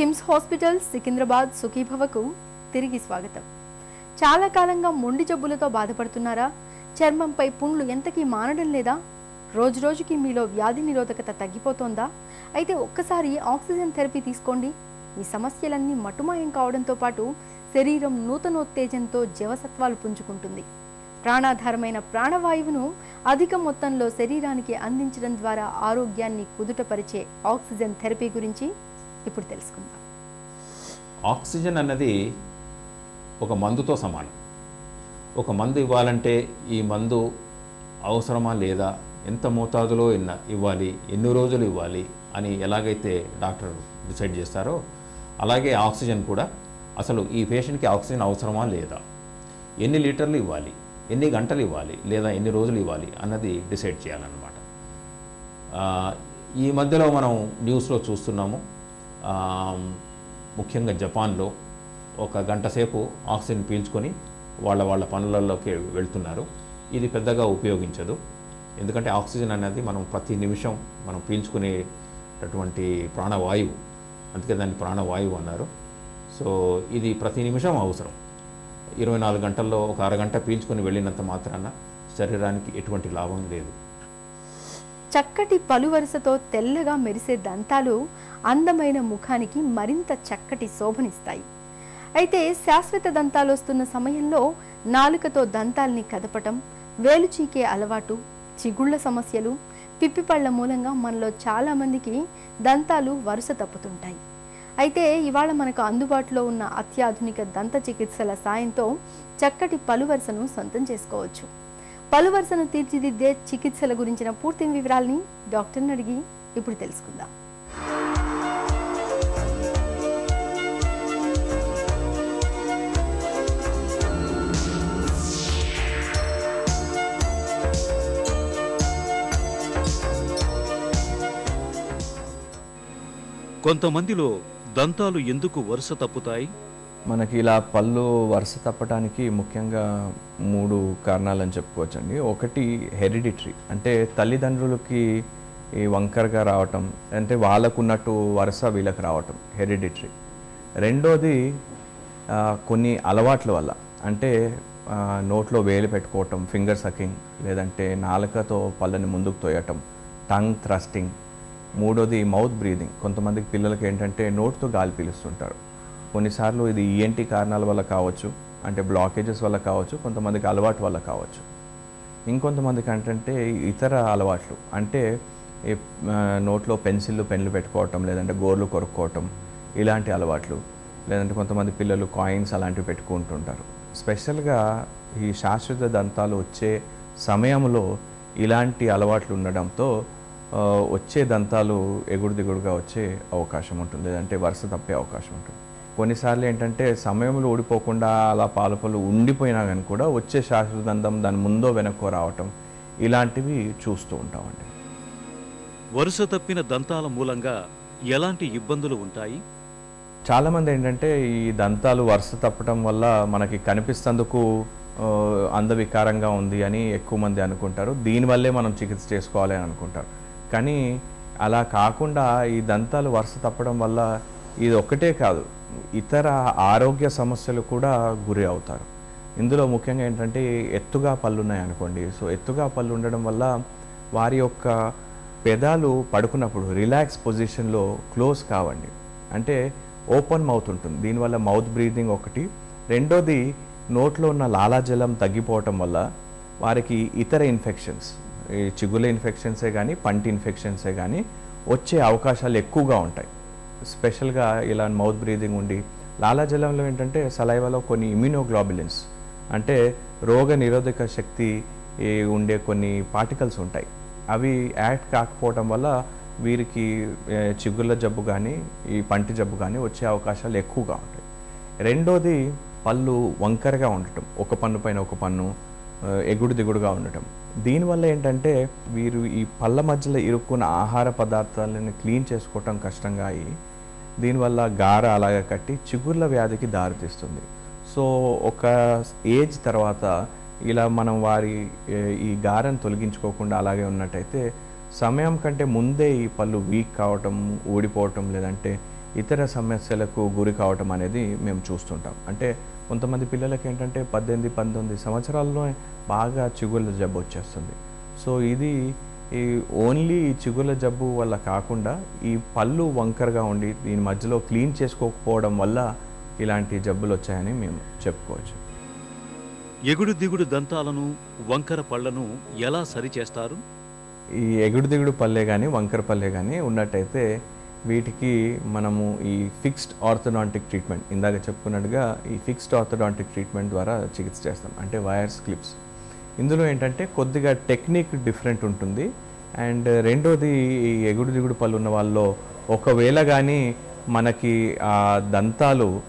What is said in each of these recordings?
KIMS hospital Secunderabad సుఖీభవకు తిరిగి స్వాగతం. చాలా కాలంగా మొండి జబ్బులతో బాధపడుతున్నారా? చర్మంపై పుండ్లు ఎంతకీ మానడం లేదా? రోజు రోజుకి మీలో వ్యాధి నిరోధకత తగ్గిపోతోందా? అయితే ఒక్కసారి ఆక్సిజన్ థెరపీ తీసుకోండి. మీ సమస్యలన్నీ మటుమాయం కావడంతో పాటు శరీరం నూతనోత్తేజంతో జీవసత్వాలు పుంజుకుంటుంది. ప్రాణాధారమైన ప్రాణవాయువును అధిక మొత్తంలో శరీరానికి అందించడం ద్వారా ఆరోగ్యాన్ని కుదుటపరిచే ఆక్సిజన్ థెరపీ గురించి ఇప్పుడు తెలుసుకుందాం. ఆక్సిజన్ అన్నది ఒక మందుతో సమానం. ఒక మందు ఇవ్వాలంటే ఈ మందు అవసరమా లేదా ఎంత మోతాదులో ఎన్న ఇవ్వాలి ఎన్ని రోజులు ఇవ్వాలి అని ఎలాగైతే డాక్టర్ డిసైడ్ చేస్తారో అలాగే ఆక్సిజన్ కూడా. అసలు ఈ పేషెంట్కి ఆక్సిజన్ అవసరమా లేదా? ఎన్ని లీటర్లు ఇవ్వాలి ఎన్ని గంటలు ఇవ్వాలి లేదా ఎన్ని రోజులు ఇవ్వాలి అన్నది డిసైడ్ చేయాలన్నమాట. ఈ మధ్యలో మనం న్యూస్లో చూస్తున్నాము. ముఖ్యంగా జపాన్లో ఒక గంట సేపు ఆక్సిజన్ పీల్చుకొని వాళ్ళ వాళ్ళ పనులలోకి వెళ్తున్నారు. ఇది పెద్దగా ఉపయోగించదు. ఎందుకంటే ఆక్సిజన్ అనేది మనం ప్రతి నిమిషం మనం పీల్చుకునేటటువంటి ప్రాణవాయువు. అందుకే దాన్ని ప్రాణవాయువు అన్నారు. సో ఇది ప్రతి నిమిషం అవసరం. ఇరవై నాలుగు గంటల్లో ఒక అరగంట పీల్చుకొని వెళ్ళినంత మాత్రాన శరీరానికి ఎటువంటి లాభం లేదు. చక్కటి పలువరుసతో తెల్లగా మెరిసే దంతాలు అందమైన ముఖానికి మరింత చక్కటి శోభనిస్తాయి. అయితే శాశ్వత దంతాలు వస్తున్న సమయంలో నాలుకతో దంతాల్ని కదపటం వేలు చీకే అలవాటు చిగుళ్ళ సమస్యలు పిప్పిపళ్ళ మూలంగా మనలో చాలామందికి దంతాలు వరుస తప్పుతుంటాయి. అయితే ఇవాళ మనకు అందుబాటులో ఉన్న అత్యాధునిక దంత చికిత్సల సాయంతో చక్కటి పలువరుసను సొంతం చేసుకోవచ్చు. పలు వరుసను తీర్చిదిద్దే చికిత్సల గురించిన పూర్తి వివరాల్ని డాక్టర్ని అడిగి ఇప్పుడు తెలుసుకుందాం. కొంతమందిలో దంతాలు ఎందుకు వరుస తప్పుతాయి? మనకి ఇలా పళ్ళు వరుస తప్పడానికి ముఖ్యంగా మూడు కారణాలని చెప్పుకోవచ్చండి. ఒకటి హెరిడిటరీ అంటే తల్లిదండ్రులకి ఈ వంకరగా రావటం అంటే వాళ్ళకున్నట్టు వరుస వీళ్ళకి రావటం హెరిడిటరీ. రెండోది కొన్ని అలవాట్ల వల్ల అంటే నోట్లో వేలు పెట్టుకోవటం ఫింగర్ సకింగ్ లేదంటే నాలుకతో పళ్ళని ముందుకు తోయటం టంగ్ థ్రస్టింగ్. మూడోది మౌత్ బ్రీదింగ్. కొంతమందికి పిల్లలకి ఏంటంటే నోట్తో గాలి పీలుస్తుంటారు. కొన్నిసార్లు ఇది ఈఎన్టీ కారణాల వల్ల కావచ్చు అంటే బ్లాకేజెస్ వల్ల కావచ్చు కొంతమందికి అలవాటు వల్ల కావచ్చు. ఇంకొంతమందికి అంటే ఇతర అలవాట్లు అంటే నోట్లో పెన్సిళ్ళు పెన్లు పెట్టుకోవటం లేదంటే గోర్లు కొరుక్కోవటం ఇలాంటి అలవాట్లు లేదంటే కొంతమంది పిల్లలు కాయిన్స్ అలాంటివి పెట్టుకుంటుంటారు. స్పెషల్గా ఈ శాశ్వత దంతాలు వచ్చే సమయంలో ఇలాంటి అలవాట్లు ఉండడంతో వచ్చే దంతాలు ఎగుడు దిగుడుగా వచ్చే అవకాశం ఉంటుంది లేదంటే వరుస తప్పే అవకాశం ఉంటుంది. కొన్నిసార్లు ఏంటంటే సమయంలో ఊడిపోకుండా అలా పాలపలు ఉండిపోయినా కానీ కూడా వచ్చే శాశ్వత దంతం దాని ముందో వెనక్కో రావటం ఇలాంటివి చూస్తూ ఉంటామండి. వరుస తప్పిన దంతాల మూలంగా ఎలాంటి ఇబ్బందులు ఉంటాయి? చాలామంది ఏంటంటే ఈ దంతాలు వరుస తప్పటం వల్ల మనకి కనిపిస్తందుకు అందవికారంగా ఉంది అని ఎక్కువ మంది అనుకుంటారు. దీనివల్లే మనం చికిత్స చేసుకోవాలి అని అనుకుంటారు. కానీ అలా కాకుండా ఈ దంతాలు వరుస తప్పడం వల్ల ఇది ఒక్కటే కాదు. ఇతర ఆరోగ్య సమస్యలు కూడా గురి అవుతారు. ఇందులో ముఖ్యంగా ఏంటంటే ఎత్తుగా పళ్ళు ఉన్నాయి అనుకోండి. సో ఎత్తుగా పళ్ళు ఉండడం వల్ల వారి యొక్క పెదాలు పడుకున్నప్పుడు రిలాక్స్ పొజిషన్లో క్లోజ్ కావండి. అంటే ఓపెన్ మౌత్ ఉంటుంది. దీనివల్ల మౌత్ బ్రీదింగ్ ఒకటి. రెండోది నోట్లో ఉన్న లాలాజలం తగ్గిపోవటం వల్ల వారికి ఇతర ఇన్ఫెక్షన్స్ చిగుల ఇన్ఫెక్షన్సే కానీ పంటి ఇన్ఫెక్షన్సే కానీ వచ్చే అవకాశాలు ఎక్కువగా ఉంటాయి. స్పెషల్గా ఇలా మౌత్ బ్రీదింగ్ ఉండి లాలాజలంలో ఏంటంటే సలైవాలో కొన్ని ఇమ్యూనోగ్లోబులిన్స్ అంటే రోగ నిరోధక శక్తి ఉండే కొన్ని పార్టికల్స్ ఉంటాయి. అవి యాక్ట్ కాకపోవడం వల్ల వీరికి చిగుళ్ళ జబ్బు కానీ ఈ పంటి జబ్బు కానీ వచ్చే అవకాశాలు ఎక్కువగా ఉంటాయి. రెండోది పళ్ళు వంకరగా ఉండటం ఒక పన్ను పైన ఒక పన్ను ఎగుడు దిగుడుగా ఉండటం. దీనివల్ల ఏంటంటే వీరు ఈ పళ్ళ మధ్యలో ఇరుక్కున్న ఆహార పదార్థాలను క్లీన్ చేసుకోవటం కష్టంగా అయ్యి దీనివల్ల గార అలాగే కట్టి చిగుర్ల వ్యాధికి దారితీస్తుంది. సో ఒక ఏజ్ తర్వాత ఇలా మనం వారి ఈ గారను తొలగించుకోకుండా అలాగే ఉన్నట్టయితే సమయం కంటే ముందే ఈ పళ్ళు వీక్ కావటం ఊడిపోవటం లేదంటే ఇతర సమస్యలకు గురి కావటం అనేది మేము చూస్తుంటాం. అంటే కొంతమంది పిల్లలకి ఏంటంటే పద్దెనిమిది పంతొమ్మిది సంవత్సరాల్లో బాగా చిగుళ్ళ జబ్బు వచ్చేస్తుంది. సో ఇది ఈ ఓన్లీ ఈ చిగుళ్ళ జబ్బు వల్ల కాకుండా ఈ పళ్ళు వంకరగా ఉండి దీని మధ్యలో క్లీన్ చేసుకోకపోవడం వల్ల ఇలాంటి జబ్బులు వచ్చాయని మేము చెప్పుకోవచ్చు. ఎగుడు దిగుడు దంతాలను వంకర పళ్ళను ఎలా సరిచేస్తారు ఈ ఎగుడు దిగుడు పల్లె కానీ వంకర పల్లె కానీ ఉన్నట్టయితే వీటికి మనము ఈ ఫిక్స్డ్ ఆర్థోడాంటిక్ ట్రీట్మెంట్ ఇందాక చెప్పుకున్నట్టుగా ఈ ఫిక్స్డ్ ఆర్థోడాంటిక్ ట్రీట్మెంట్ ద్వారా చికిత్స చేస్తాం. అంటే వైర్స్ క్లిప్స్. ఇందులో ఏంటంటే కొద్దిగా టెక్నిక్ డిఫరెంట్ ఉంటుంది. అండ్ రెండోది ఈ ఎగుడు దిగుడు పళ్ళు ఉన్న వాళ్ళలో ఒకవేళ కానీ మనకి ఆ దంతాలు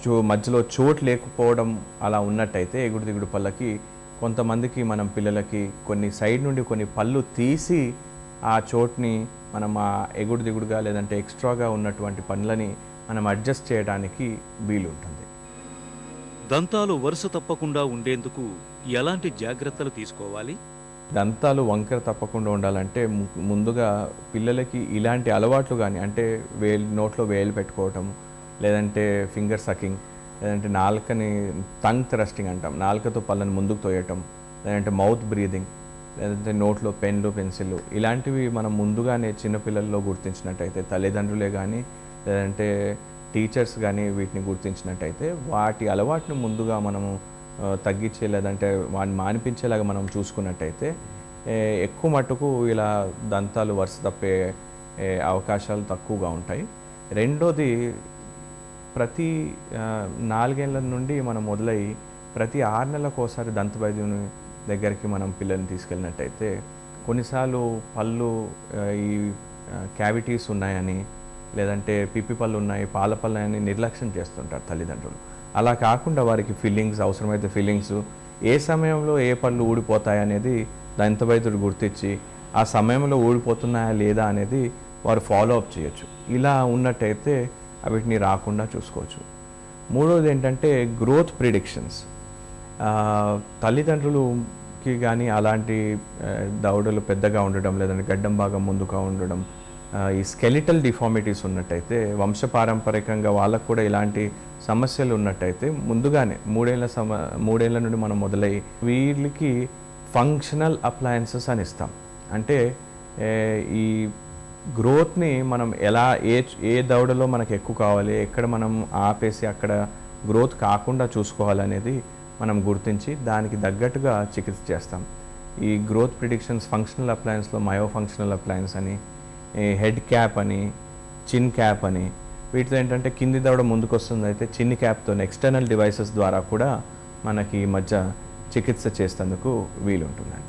చో మధ్యలో చోటు లేకపోవడం అలా ఉన్నట్టయితే ఎగుడు దిగుడు పళ్ళకి కొంతమందికి మనం పిల్లలకి కొన్ని సైడ్ నుండి కొన్ని పళ్ళు తీసి ఆ చోటుని మనం ఆ ఎగుడు దిగుడుగా లేదంటే ఎక్స్ట్రాగా ఉన్నటువంటి పనులని మనం అడ్జస్ట్ చేయడానికి వీలుంటుంది. దంతాలు వరుస తప్పకుండా ఉండేందుకు ఎలాంటి జాగ్రత్తలు తీసుకోవాలి? దంతాలు వంకర తప్పకుండా ఉండాలంటే ముందుగా పిల్లలకి ఇలాంటి అలవాట్లు కానీ అంటే వేలు నోట్లో వేలు పెట్టుకోవటం లేదంటే ఫింగర్ సకింగ్ లేదంటే నాలుకని టంగ్ థ్రస్టింగ్ అంటాం. నాలుకతో పళ్ళని ముందుకు తోయటం లేదంటే మౌత్ బ్రీదింగ్ లేదంటే నోట్లో పెన్లు పెన్సిళ్ళు ఇలాంటివి మనం ముందుగానే చిన్నపిల్లల్లో గుర్తించినట్టయితే తల్లిదండ్రులే కానీ లేదంటే టీచర్స్ కానీ వీటిని గుర్తించినట్టయితే వాటి అలవాటును ముందుగా మనము తగ్గించే లేదంటే వాడిని మానిపించేలాగా మనం చూసుకున్నట్టయితే ఎక్కువ మట్టుకు ఇలా దంతాలు వరుస తప్పే అవకాశాలు తక్కువగా ఉంటాయి. రెండోది ప్రతి నాలుగేళ్ళ నుండి మనం మొదలై ప్రతి ఆరు నెలలకు ఒకసారి దంత వైద్యుని దగ్గరికి మనం పిల్లల్ని తీసుకెళ్ళినట్టయితే కొన్నిసార్లు పళ్ళు ఈ క్యావిటీస్ ఉన్నాయని లేదంటే పిప్పి పళ్ళు ఉన్నాయి పాల పళ్ళు అని నిర్లక్ష్యం చేస్తుంటారు తల్లిదండ్రులు. అలా కాకుండా వారికి ఫీలింగ్స్ అవసరమైతే ఫీలింగ్స్ ఏ సమయంలో ఏ పళ్ళు ఊడిపోతాయి అనేది దంత వైద్యుడు గుర్తించి ఆ సమయంలో ఊడిపోతున్నాయా లేదా అనేది వారు ఫాలో అప్ చేయొచ్చు. ఇలా ఉన్నట్టయితే వీటిని రాకుండా చూసుకోవచ్చు. మూడోది ఏంటంటే గ్రోత్ ప్రిడిక్షన్స్ తల్లిదండ్రులకి కానీ అలాంటి దౌడలు దవడలు పెద్దగా ఉండడం లేదంటే గడ్డం భాగం ముందుగా ఉండడం ఈ స్కెలిటల్ డిఫార్మిటీస్ ఉన్నట్టయితే వంశపారంపరికంగా వాళ్ళకు కూడా ఇలాంటి సమస్యలు ఉన్నట్టయితే ముందుగానే మూడేళ్ళ సమ మూడేళ్ళ నుండి మనం మొదలై వీళ్ళకి ఫంక్షనల్ అప్లయన్సెస్ అని ఇస్తాం. అంటే ఈ గ్రోత్ని మనం ఎలా ఏ ఏ దవడలో మనకు ఎక్కువ కావాలి ఎక్కడ మనం ఆపేసి అక్కడ గ్రోత్ కాకుండా చూసుకోవాలనేది మనం గుర్తించి దానికి తగ్గట్టుగా చికిత్స చేస్తాం. ఈ గ్రోత్ ప్రిడిక్షన్స్ ఫంక్షనల్ అప్లయన్స్లో మయో ఫంక్షనల్ అప్లయన్స్ అని హెడ్ క్యాప్ అని చిన్ క్యాప్ అని వీటితో ఏంటంటే కింది దవడ ముందుకు వస్తుంది అయితే చిన్ని క్యాప్తో ఎక్స్టర్నల్ డివైసెస్ ద్వారా కూడా మనకి ఈ మధ్య చికిత్స చేసేందుకు వీలుంటుందండి.